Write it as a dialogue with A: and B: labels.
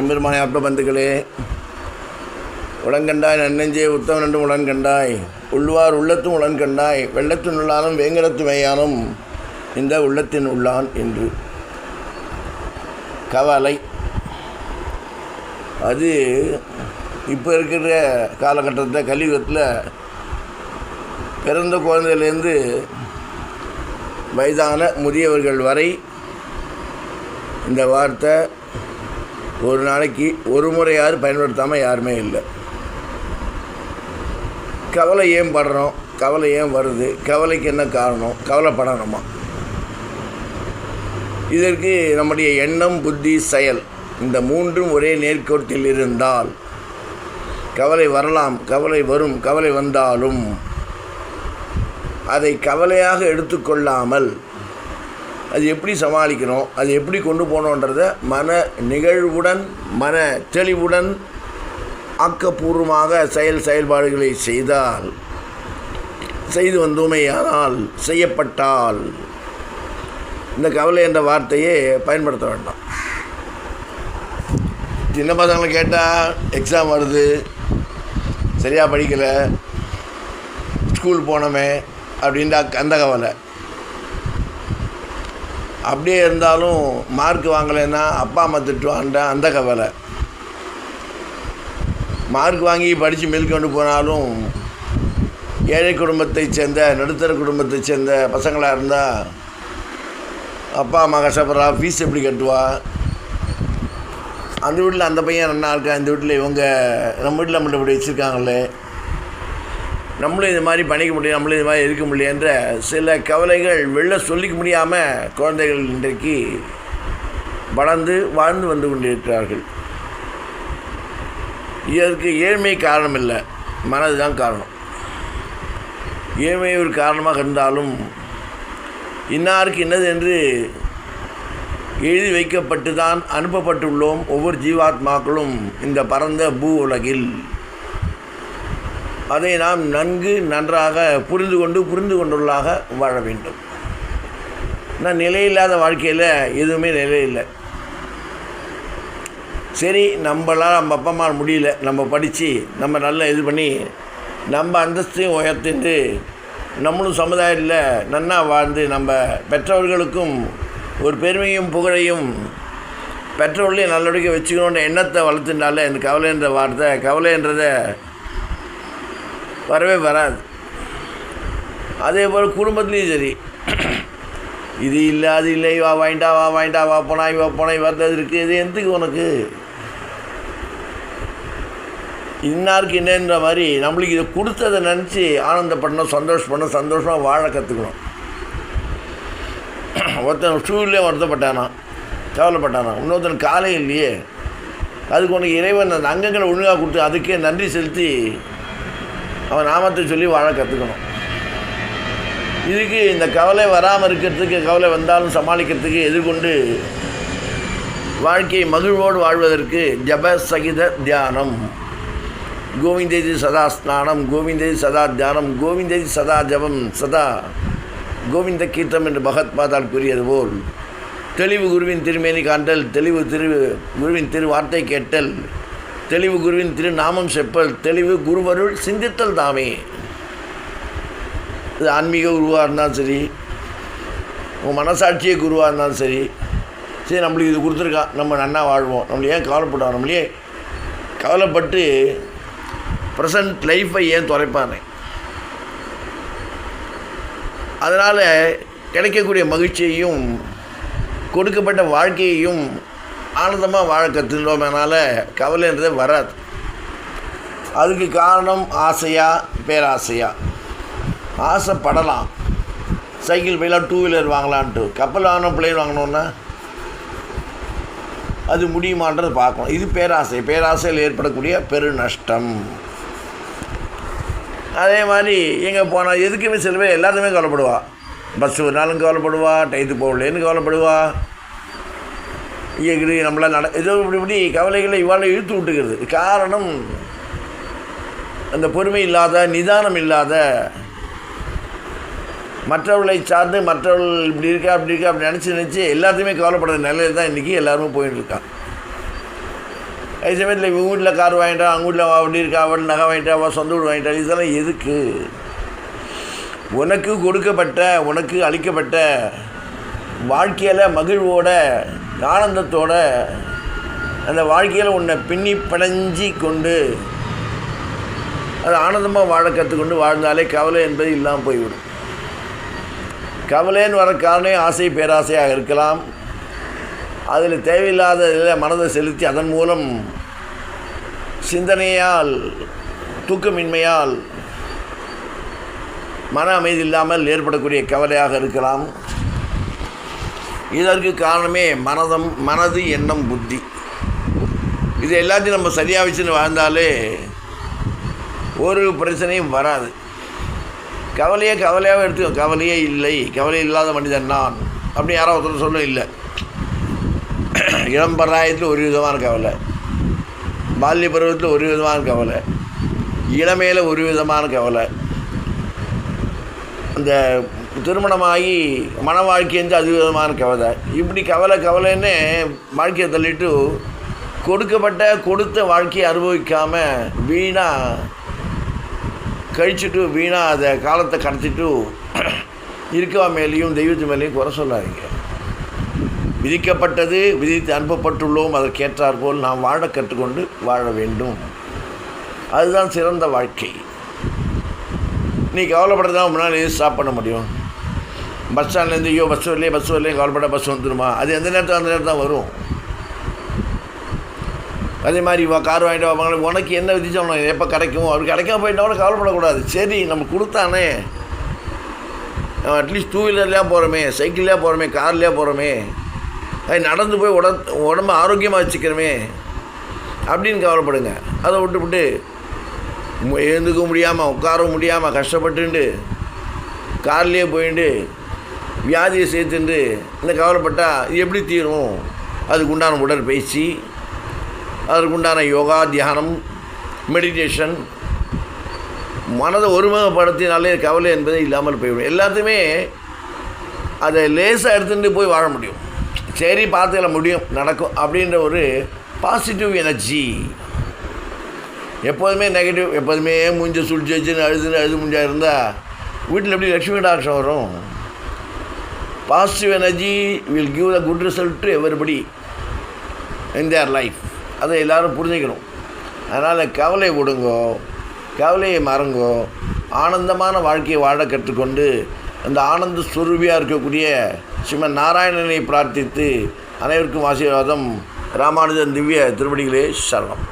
A: எம்பெருமானை ஆத்ம பந்துக்களே நன்னெஞ்சே உத்தவன் என்றும் உளன்கண்டாய் உள்ளுவார் உள்ளத்தும் உளன்கண்டாய் வெள்ளத்தின் உள்ளானும் வேங்கடத்து மையானும் இந்த உள்ளத்தின் உள்ளான் என்று. கவலை. அது இப்போ இருக்கிற காலகட்டத்தில் கலியுகத்தில் பிறந்த குழந்தையிலேருந்து வயதான முதியவர்கள் வரை இந்த வார்த்தை ஒரு நாளைக்கு ஒரு முறையாவது பயன்படுத்தாமல் யாருமே இல்லை. கவலை ஏன் படுறோம்? கவலை ஏன் வருது? கவலைக்கு என்ன காரணம்? கவலைப்படணுமா? இதற்கு நம்முடைய எண்ணம் புத்தி செயல் இந்த மூன்றும் ஒரே நேர்கோட்டில் இருந்தால் கவலை வரலாம் கவலை வரும் கவலை வந்தாலும் அதை கவலையாக எடுத்துக்கொள்ளாமல் அது எப்படி சமாளிக்கணும் அது எப்படி கொண்டு போகணுன்றத மன நிகழ்வுடன் மன தெளிவுடன் ஆக்கப்பூர்வமாக செயல் செயல்பாடுகளை செய்தால் செய்து வந்தோமேயானால் செய்யப்பட்டால் இந்த கவலை என்ற வார்த்தையே பயன்படுத்த வேண்டாம். சின்ன பசங்களை கேட்டால் எக்ஸாம் வருது சரியாக படிக்கலை ஸ்கூல் போனோமே அப்படின்ற அந்த கவலை. அப்படியே இருந்தாலும் மார்க் வாங்கலைன்னா அப்பா அம்மா திட்டுவான்ற அந்த கவலை. மார்க் வாங்கி படித்து மேல் கொண்டு போனாலும் ஏழை குடும்பத்தை சேர்ந்த நடுத்தர குடும்பத்தை சேர்ந்த பசங்களாக இருந்தால் அப்பா அம்மா கஷ்டப்படுறா ஃபீஸ் எப்படி கட்டுவா? அந்த வீட்டில் அந்த பையன் நல்லா இருக்கா இந்த வீட்டில் இவங்க நம்ம வீட்டில் நம்மள்ட்ட இப்படி வச்சுருக்காங்களே. நம்மளும் இது மாதிரி பண்ணிக்க முடியும் நம்மளும் இது மாதிரி இருக்க முடியன்ற சில கவலைகள் வெளில சொல்லிக்க முடியாமல் குழந்தைகள் இன்றைக்கு வளர்ந்து வாழ்ந்து வந்து கொண்டிருக்கிறார்கள். இதற்கு ஏழ்மை காரணம் இல்லை மனது தான் காரணம். ஏழ்மை ஒரு காரணமாக இருந்தாலும் இன்னாருக்கு என்னது என்று எழுதி வைக்கப்பட்டு தான் அனுப்பப்பட்டுள்ளோம் ஒவ்வொரு ஜீவாத்மாக்களும் இந்த பரந்த பூ உலகில். அதை நாம் நன்கு நன்றாக புரிந்து கொண்டு புரிந்து கொண்டுள்ளாக வாழ வேண்டும். நான் நிலையில்லாத வாழ்க்கையில் எதுவுமே நிலையில்லை சரி நம்மளால் நம்ம அப்பா அம்மா முடியல. நம்ம படித்து நம்ம நல்லா இது பண்ணி நம்ம அந்தஸ்தையும் உயர்த்திட்டு நம்மளும் சமுதாயத்தில் நன்னா வாழ்ந்து நம்ம பெற்றவர்களுக்கும் ஒரு பெருமையும் புகழையும் பெற்றோர்களையும் நல்லபடியாக வச்சுக்கணுன்ற எண்ணத்தை வளர்த்துனால இந்த கவலைன்ற வார்த்தை கவலைன்றதை வரவே வராது. அதே போல் குடும்பத்துலேயும் சரி. இது இல்லை அது இல்லை வா வாங்கிட்டா வா வாங்கிட்டா வா போனாய் வா போனாய் வர்றது இருக்குது இது எதுக்கு உனக்கு? இன்னாருக்கு என்னன்ற மாதிரி நம்மளுக்கு இதை கொடுத்ததை நினச்சி ஆனந்தப்படணும் சந்தோஷப்படணும் சந்தோஷமாக வாழ கற்றுக்கணும் ஒருத்தன் ஷூவிலே வருத்தப்பட்டானா கவலைப்பட்டானா இன்னொருத்தன் காலை இல்லையே. அதுக்கு உனக்கு இறைவன் அந்த அங்கங்களை ஒழுங்காக கொடுத்து அதுக்கே நன்றி செலுத்தி அவன் நாமத்தை சொல்லி வாழ கற்றுக்கணும் இதுக்கு இந்த கவலை வராமல் இருக்கிறதுக்கு கவலை வந்தாலும் சமாளிக்கிறதுக்கு எதிர்கொண்டு வாழ்க்கையை மகிழ்வோடு வாழ்வதற்கு ஜப சகித தியானம். கோவிந்தேதி சதா ஸ்நானம் கோவிந்தேதி சதா தியானம் கோவிந்தேதி சதா ஜபம் சதா கோவிந்த கீர்த்தம் என்று பகத் பாதால் கூறியது போல். தெளிவு குருவின் திருமேனி காண்டல் தெளிவு திரு குருவின் திரு வார்த்தை கேட்டல் தெளிவு குருவின் திரு நாமம் செப்பல் தெளிவு குருவருள் சிந்தித்தல் தாமே. இது ஆன்மீக குருவாக இருந்தாலும் சரி உங்கள் மனசாட்சியே குருவாக இருந்தாலும் சரி சரி நம்மளுக்கு இது கொடுத்துருக்கா நம்ம நன்னா வாழ்வோம். நம்மள ஏன் கவலைப்படுவோம் நம்மளே கவலைப்பட்டு ப்ரெசன்ட் லைஃப்பை ஏன் தொலைப்பானே அதனால் கிடைக்கக்கூடிய மகிழ்ச்சியையும் கொடுக்கப்பட்ட வாழ்க்கையையும் ஆனந்தமாக வாழ கற்றுட்டோம்னால கவலைன்றதே வராது. அதுக்கு காரணம் ஆசையா பேராசையா? ஆசைப்படலாம். சைக்கிள் போயெல்லாம் டூ வீலர் வாங்கலான்ட்டு. கப்பல் வாங்கின பிளேன் வாங்கினோன்னா அது முடியுமான்றது பார்க்கணும். இது பேராசை. பேராசையில் ஏற்படக்கூடிய பெரு நஷ்டம் அதே மாதிரி எங்கே போனால் எதுக்குமே சில பேர் எல்லாத்துமே கவலைப்படுவா. பஸ் ஒரு நாளும் கவலைப்படுவா டைத்து போகலேன்னு கவலைப்படுவா. எகிரி நம்மளால் நட ஏதோ இப்படி இப்படி கவலைகளை இவ்வாறு இழுத்து விட்டுக்கிறது. காரணம் அந்த பொறுமை இல்லாத நிதானம் இல்லாத மற்றவர்களை சார்ந்து மற்றவர்கள் இப்படி இருக்கா அப்படி இருக்கா அப்படி நினச்சி நினச்சி எல்லாத்தையுமே கவலைப்படுற நிலையில் தான். இன்றைக்கி எல்லாருமே போயிட்டு இருக்கான் அதே சமயத்தில் இவங்க வீட்டில் கார் வாங்கிட்டா அவங்க வீட்டில் அப்படி இருக்கா அவள் நகை வாங்கிட்டா அவள் சொந்த வீடு வாங்கிட்டா இதெல்லாம் எதுக்கு? உனக்கு கொடுக்கப்பட்ட உனக்கு அளிக்கப்பட்ட வாழ்க்கையில் மகிழ்வோட ஆனந்தத்தோட அந்த வாழ்க்கையில் உன்னை பின்னி பிணைஞ்சி கொண்டு அது ஆனந்தமாக வாழ கற்றுக்கொண்டு வாழ்ந்தாலே கவலை என்பது இல்லாமல் போய்விடும். கவலைன்னு வர காரணம் ஆசை பேராசையாக இருக்கலாம். அதில் தேவையில்லாத இதில் மனதை செலுத்தி அதன் மூலம் சிந்தனையால் தூக்கமின்மையால் மன அமைதி இல்லாமல் ஏற்படக்கூடிய கவலையாக இருக்கலாம். இதற்கு காரணமே மனதம் மனது எண்ணம் புத்தி. இது எல்லாத்தையும் நம்ம சரியாக வச்சுன்னு வாழ்ந்தாலே ஒரு பிரச்சனையும் வராது. கவலையே கவலையாக எடுத்து கவலையே இல்லை கவலை இல்லாத மனிதன் நான் அப்படி யாரோ ஒருத்தர் சொல்லும் இல்லை. இளம் பராயத்தில் ஒரு விதமான கவலை. பால்ய பருவத்தில் ஒரு விதமான கவலை. இளமையில் ஒரு விதமான கவலை. அந்த திருமணமாகி மன வாழ்க்கைந்து அது விதமான கவலை. இப்படி கவலை கவலைன்னு வாழ்க்கையை தள்ளிட்டு கொடுக்கப்பட்ட கொடுத்த வாழ்க்கையை அனுபவிக்காமல் வீணாக கழிச்சுட்டு வீணாக அதை காலத்தை கடத்திட்டு இருக்கவா மேலேயும் தெய்வத்து மேலேயும் குறை சொல்லாதீங்க. விதிக்கப்பட்டது விதித்து அனுப்பப்பட்டுள்ளோம் அதற்கேற்றாற்போல் நாம் வாழ கற்றுக்கொண்டு வாழ வேண்டும். அதுதான் சிறந்த வாழ்க்கை. நீ கவலைப்படுறதா முன்னால் எது ஸ்டாப் பண்ண முடியும்? பஸ் ஸ்டாண்ட்லேருந்து ஐயோ பஸ் வரலையே பஸ் வரலையே கவலைப்பட பஸ் வந்துடுமா அது எந்த நேரத்தில் அந்த நேரம் தான் வரும்? அதே மாதிரி இவன் கார் வாங்கிட்டு வாங்க உனக்கு என்ன விதிச்சோம் எப்போ கிடைக்கும்? அப்படி கிடைக்காம போயிட்டா கூட கவலைப்படக்கூடாது. சரி நம்ம கொடுத்தானே. அட்லீஸ்ட் டூ வீலர்லேயே போகிறோமே சைக்கிள்லேயே போகிறோமே கார்லேயே போகிறோமே அது நடந்து போய் உட உடம்பு ஆரோக்கியமாக வச்சுக்கிறோமே. அப்படின்னு கவலைப்படுங்க. அதை விட்டுவிட்டு எழுந்துக்க முடியாமல் உட்கார முடியாமல் கஷ்டப்பட்டுண்டு கார்லேயே போயிட்டு வியாதியை சேர்த்துண்டு இந்த கவலைப்பட்டால் இது எப்படி தீரும்? அதுக்கு உண்டான உடற்பயிற்சி அதற்கு உண்டான யோகா தியானம் மெடிடேஷன் மனதை ஒருமுகப்படுத்தினாலே கவலை என்பதே இல்லாமல் போய்விடும். எல்லாத்தையுமே அதை லேசாக எடுத்துகிட்டு போய் வாழ முடியும். சரி பார்த்துக்கல முடியும் நடக்கும் அப்படின்ற ஒரு பாசிட்டிவ் எனர்ஜி எப்போதுமே நெகட்டிவ் எப்போதுமே மூஞ்ச சுழிச்சு வச்சுன்னு அழுதுன்னு அழுது முடிஞ்சா இருந்தால் வீட்டில் எப்படி லக்ஷ்மி டாக்டர் வரும்? Positive energy will give the good result to everybody in their life அதை எல்லோரும் புரிஞ்சுக்கணும். அதனால் கவலை விடுங்கோ கவலையை மறங்கோ ஆனந்தமான வாழ்க்கையை வாழ கற்றுக்கொண்டு அந்த ஆனந்த சுரூபியாக இருக்கக்கூடிய ஸ்ரீமன் நாராயணனை பிரார்த்தித்து அனைவருக்கும் ஆசீர்வாதம். ராமானுஜன் திவ்ய திருவடிகளே சரணம்.